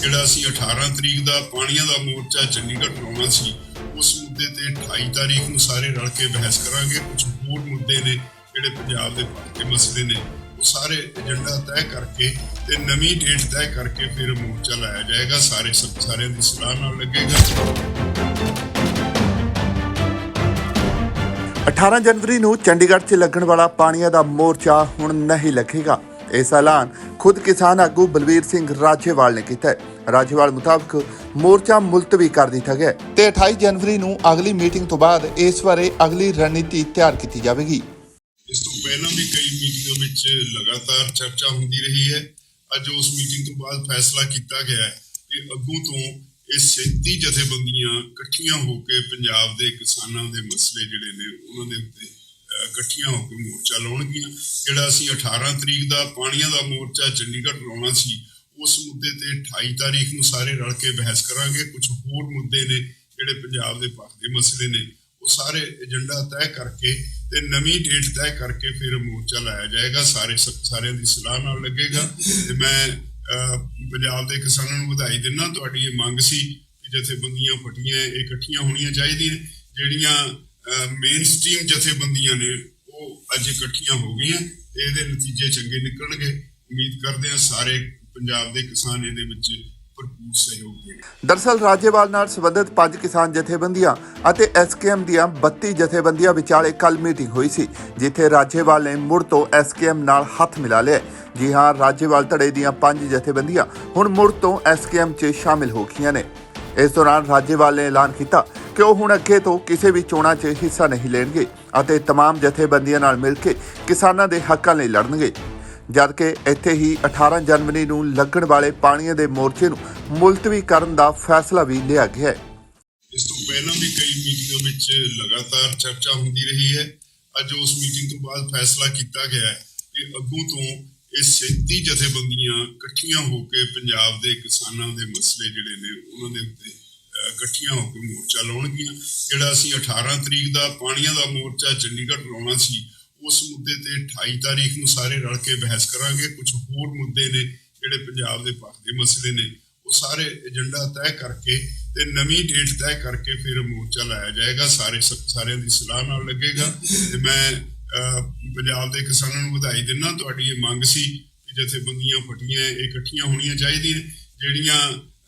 ਜਿਹੜਾ ਅਸੀਂ 18 ਤਰੀਕ ਦਾ ਪਾਣੀਆਂ ਦਾ ਮੋਰਚਾ ਚੰਡੀਗੜ੍ਹ ਲਾਉਣਾ ਸੀ, ਉਸ ਮੁੱਦੇ ਤੇ 28 ਤਾਰੀਖ ਨੂੰ ਸਾਰੇ ਰਲ ਕੇ ਬਹਿਸ ਕਰਾਂਗੇ। ਕੁਝ ਹੋਰ ਮੁੱਦੇ ਨੇ ਜਿਹੜੇ ਪੰਜਾਬ ਦੇ ਭੜਕੇ ਮਸਲੇ ਨੇ, ਉਹ ਸਾਰੇ ਏਜੰਡਾ ਤੈਅ ਕਰਕੇ ਤੇ ਨਵੀਂ ਡੇਟ ਤੈਅ ਕਰਕੇ ਫਿਰ ਮੋਰਚਾ ਲਾਇਆ ਜਾਏਗਾ। ਸਾਰੇ ਸਭ ਸਾਰਿਆਂ ਦੀ ਸਲਾਹ ਨਾਲ ਲੱਗੇਗਾ। 18 ਜਨਵਰੀ ਨੂੰ ਚੰਡੀਗੜ੍ਹ 'ਚ ਲੱਗਣ ਵਾਲਾ ਪਾਣੀਆਂ ਦਾ ਮੋਰਚਾ ਹੁਣ ਨਹੀਂ ਲੱਗੇਗਾ। ਇਸ ਐਲਾਨ ਖੁਦ ਕਿਸਾਨ ਆਗੂ ਬਲਵੀਰ ਸਿੰਘ ਰਾਜੇਵਾਲ ਨੇ ਕੀਤਾ ਹੈ। ਰਾਜੇਵਾਲ ਮੁਤਾਬਕ ਮੋਰਚਾ ਮੁਲਤਵੀ ਕਰ ਦਿੱਤਾ ਗਿਆ ਤੇ 28 ਜਨਵਰੀ ਨੂੰ ਅਗਲੀ ਮੀਟਿੰਗ ਤੋਂ ਬਾਅਦ ਇਸ ਬਾਰੇ ਅਗਲੀ ਰਣਨੀਤੀ ਤਿਆਰ ਕੀਤੀ ਜਾਵੇਗੀ। ਇਸ ਤੋਂ ਪਹਿਲਾਂ ਵੀ ਕਈ ਮੀਟਿੰਗਾਂ ਵਿੱਚ ਲਗਾਤਾਰ ਚਰਚਾ ਹੁੰਦੀ ਰਹੀ ਹੈ। ਅੱਜ ਉਸ ਮੀਟਿੰਗ ਤੋਂ ਬਾਅਦ ਫੈਸਲਾ ਕੀਤਾ ਗਿਆ ਹੈ ਕਿ ਅੱਗੋਂ ਤੋਂ ਇਹ 37 ਜਥੇਬੰਦੀਆਂ ਇਕੱਠੀਆਂ ਹੋ ਕੇ ਪੰਜਾਬ ਦੇ ਕਿਸਾਨਾਂ ਦੇ ਮਸਲੇ ਜਿਹੜੇ ਨੇ ਉਹਨਾਂ ਦੇ ਉੱਤੇ ਇਕੱਠੀਆਂ ਹੋ ਕੇ ਮੋਰਚਾ ਲਾਉਣਗੀਆਂ। ਜਿਹੜਾ ਅਸੀਂ 18 ਤਰੀਕ ਦਾ ਪਾਣੀਆਂ ਦਾ ਮੋਰਚਾ ਚੰਡੀਗੜ੍ਹ ਲਾਉਣਾ ਸੀ ਉਸ ਮੁੱਦੇ ਤੇ 28 ਤਾਰੀਖ ਨੂੰ ਸਾਰੇ ਰਲ ਕੇ ਬਹਿਸ ਕਰਾਂਗੇ। ਕੁਝ ਹੋਰ ਮੁੱਦੇ ਨੇ ਜਿਹੜੇ ਪੰਜਾਬ ਦੇ ਪੱਖ ਦੇ ਮਸਲੇ ਨੇ ਉਹ ਸਾਰੇ ਏਜੰਡਾ ਤੈਅ ਕਰਕੇ ਤੇ ਨਵੀਂ ਡੇਟ ਤੈਅ ਕਰਕੇ ਫਿਰ ਮੋਰਚਾ ਲਾਇਆ ਜਾਏਗਾ। ਸਾਰੇ ਸਭ ਸਾਰਿਆਂ ਦੀ ਸਲਾਹ ਨਾਲ ਲੱਗੇਗਾ। ਤੇ ਮੈਂ ਅਹ, ਪੰਜਾਬ ਦੇ ਕਿਸਾਨਾਂ ਨੂੰ ਵਧਾਈ ਦਿੰਦਾ। ਤੁਹਾਡੀ ਇਹ ਮੰਗ ਸੀ ਕਿ ਜਥੇਬੰਦੀਆਂ ਫਟੀਆਂ ਇਕੱਠੀਆਂ ਹੋਣੀਆਂ ਚਾਹੀਦੀਆਂ ਜਿਹੜੀਆਂ ਮੇਨ ਜਥੇਬੰਦੀਆਂ ਨੇ ਉਹ ਅੱਜ ਇਕੱਠੀਆਂ ਹੋ ਗਈਆਂ ਤੇ ਇਹਦੇ ਨਤੀਜੇ ਚੰਗੇ ਨਿਕਲਣਗੇ। ਉਮੀਦ ਕਰਦੇ ਹਾਂ ਸਾਰੇ ਪੰਜਾਬ ਦੇ ਕਿਸਾਨ ਇਹਦੇ ਵਿੱਚ ਭਰਪੂਰ ਸਹਿਯੋਗ ਦੇਣਗੇ। ਦਰਸਲ ਰਾਜੇਵਾਲ ਨਾਲ ਸੰਬੰਧਿਤ ਪੰਜ ਕਿਸਾਨ ਜਥੇਬੰਦੀਆਂ ਅਤੇ ਐਸਕੇਐਮ ਦੀਆਂ 32 ਜਥੇਬੰਦੀਆਂ ਵਿਚਾਲੇ ਕੱਲ ਮੀਟਿੰਗ ਹੋਈ ਸੀ, ਜਿੱਥੇ ਰਾਜੇਵਾਲ ਨੇ ਮੁੜ ਤੋਂ ਐਸਕੇਐਮ ਨਾਲ ਹੱਥ ਮਿਲਾ ਲਿਆ। ਜੀ ਹਾਂ, ਰਾਜੇਵਾਲ ਧੜੇ ਦੀਆਂ ਪੰਜ ਜਥੇਬੰਦੀਆਂ ਹੁਣ ਮੁੜ ਤੋਂ ਐਸਕੇਐਮ 'ਚ ਸ਼ਾਮਿਲ ਹੋ ਗਈਆਂ ਨੇ। ਇਸ ਦੌਰਾਨ ਰਾਜੇਵਾਲ ਨੇ ਐਲਾਨ ਕੀਤਾ ਕਿ ਉਹ ਹੁਣ ਅੱਗੇ ਤੋਂ ਕਿਸੇ ਵੀ ਚੋਣਾਂ 'ਚ ਹਿੱਸਾ ਨਹੀਂ ਲੈਣਗੇ ਅਤੇ तमाम ਜਥੇਬੰਦੀਆਂ ਨਾਲ ਮਿਲ ਕੇ ਕਿਸਾਨਾਂ ਦੇ ਹੱਕਾਂ ਲਈ ਲੜਨਗੇ ਜਦਕਿ ਇੱਥੇ ਹੀ 18 ਜਨਵਰੀ ਨੂੰ ਲੱਗਣ ਵਾਲੇ ਪਾਣੀਆਂ ਦੇ ਮੋਰਚੇ ਨੂੰ ਮੁਲਤਵੀ ਕਰਨ ਦਾ ਫੈਸਲਾ ਵੀ ਲਿਆ ਗਿਆ ਹੈ ਇਸ ਤੋਂ ਪਹਿਲਾਂ ਵੀ ਕਈ ਮੀਟਿੰਗਾਂ ਵਿੱਚ ਲਗਾਤਾਰ ਚਰਚਾ ਹੁੰਦੀ ਰਹੀ ਹੈ ਅੱਜ ਉਸ ਮੀਟਿੰਗ ਤੋਂ ਬਾਅਦ ਫੈਸਲਾ ਕੀਤਾ ਗਿਆ ਹੈ ਕਿ ਅੱਗੋਂ ਤੋਂ ਇਹ 37 ਜਥੇਬੰਦੀਆਂ ਇਕੱਠੀਆਂ ਹੋ ਕੇ ਪੰਜਾਬ ਦੇ ਕਿਸਾਨਾਂ ਦੇ ਮਸਲੇ ਜਿਹੜੇ ਨੇ ਉਹਨਾਂ ਦੇ ਉੱਤੇ ਅਹ, ਇਕੱਠੀਆਂ ਹੋ ਕੇ ਮੋਰਚਾ ਲਾਉਣਗੀਆਂ। ਜਿਹੜਾ ਅਸੀਂ 18 ਤਰੀਕ ਦਾ ਪਾਣੀਆਂ ਦਾ ਮੋਰਚਾ ਚੰਡੀਗੜ੍ਹ ਲਾਉਣਾ ਸੀ, ਉਸ ਮੁੱਦੇ ਤੇ 28 ਤਾਰੀਖ ਨੂੰ ਸਾਰੇ ਰਲ ਕੇ ਬਹਿਸ ਕਰਾਂਗੇ। ਕੁਝ ਹੋਰ ਮੁੱਦੇ ਨੇ ਜਿਹੜੇ ਪੰਜਾਬ ਦੇ ਪੱਖ ਦੇ ਮਸਲੇ ਨੇ, ਉਹ ਸਾਰੇ ਏਜੰਡਾ ਤੈਅ ਕਰਕੇ ਤੇ ਨਵੀਂ ਡੇਟ ਤੈਅ ਕਰਕੇ ਫਿਰ ਮੋਰਚਾ ਲਾਇਆ ਜਾਏਗਾ। ਸਾਰੇ ਸਭ ਸਾਰਿਆਂ ਦੀ ਸਲਾਹ ਨਾਲ ਲੱਗੇਗਾ। ਤੇ ਮੈਂ ਪੰਜਾਬ ਦੇ ਕਿਸਾਨਾਂ ਨੂੰ ਵਧਾਈ ਦਿੰਦਾ। ਤੁਹਾਡੀ ਇਹ ਮੰਗ ਸੀ ਕਿ ਜਥੇਬੰਦੀਆਂ ਫਟੀਆਂ ਇਹ ਇਕੱਠੀਆਂ ਹੋਣੀਆਂ ਚਾਹੀਦੀਆਂ, ਜਿਹੜੀਆਂ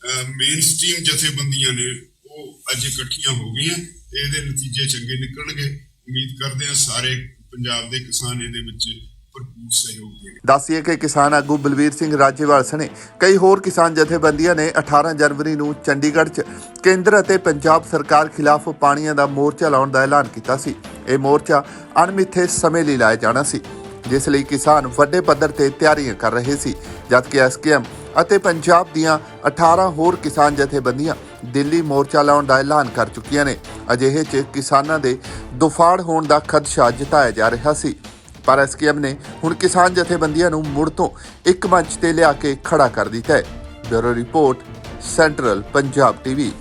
ਮੇਨ ਜਥੇਬੰਦੀਆਂ ਨੇ ਉਹ ਅੱਜ ਇਕੱਠੀਆਂ ਹੋ ਗਈਆਂ ਤੇ ਇਹਦੇ ਨਤੀਜੇ ਚੰਗੇ ਨਿਕਲਣਗੇ। ਉਮੀਦ ਕਰਦੇ ਹਾਂ ਸਾਰੇ ਪੰਜਾਬ ਦੇ ਕਿਸਾਨ ਇਹਦੇ ਵਿੱਚ ਭਰਪੂਰ ਸਹਿਯੋਗ ਦੇਣਗੇ। ਦੱਸੀਏ ਕਿ ਕਿਸਾਨ ਆਗੂ ਬਲਵੀਰ ਸਿੰਘ ਰਾਜੇਵਾਲ ਸਣੇ ਕਈ ਹੋਰ ਕਿਸਾਨ ਜਥੇਬੰਦੀਆਂ ਨੇ 18 ਜਨਵਰੀ ਨੂੰ ਚੰਡੀਗੜ੍ਹ 'ਚ ਕੇਂਦਰ ਅਤੇ ਪੰਜਾਬ ਸਰਕਾਰ ਖਿਲਾਫ ਪਾਣੀਆਂ ਦਾ ਮੋਰਚਾ ਲਾਉਣ ਦਾ ਐਲਾਨ ਕੀਤਾ ਸੀ। ਇਹ ਮੋਰਚਾ ਅਣਮਿੱਥੇ ਸਮੇਂ ਲਈ ਲਾਇਆ ਜਾਣਾ ਸੀ, ਜਿਸ ਲਈ ਕਿਸਾਨ ਵੱਡੇ ਪੱਧਰ ਤੇ ਤਿਆਰੀਆਂ ਕਰ ਰਹੇ ਸੀ, ਜਦਕਿ ਐਸਕੇਐਮ ਅਤੇ ਪੰਜਾਬ ਦੀਆਂ 18 ਹੋਰ ਕਿਸਾਨ ਜਥੇਬੰਦੀਆਂ ਦਿੱਲੀ ਮੋਰਚਾ ਲਾਉਣ ਦਾ ਐਲਾਨ ਕਰ ਚੁੱਕੀਆਂ ਨੇ। ਅਜਿਹੇ 'ਚ ਕਿਸਾਨਾਂ ਦੇ ਦੁਫਾੜ ਹੋਣ ਦਾ ਖਦਸ਼ਾ ਜਤਾਇਆ ਜਾ ਰਿਹਾ ਸੀ। ਪਰ ਐਸਕੇਐਮ ਨੇ ਹੁਣ ਕਿਸਾਨ ਜਥੇਬੰਦੀਆਂ ਨੂੰ ਮੁੜ ਤੋਂ ਇੱਕ ਮੰਚ ਤੇ ਲਿਆ ਕੇ ਖੜਾ ਕਰ ਦਿੱਤਾ ਹੈ। Bureau report, central Punjab TV.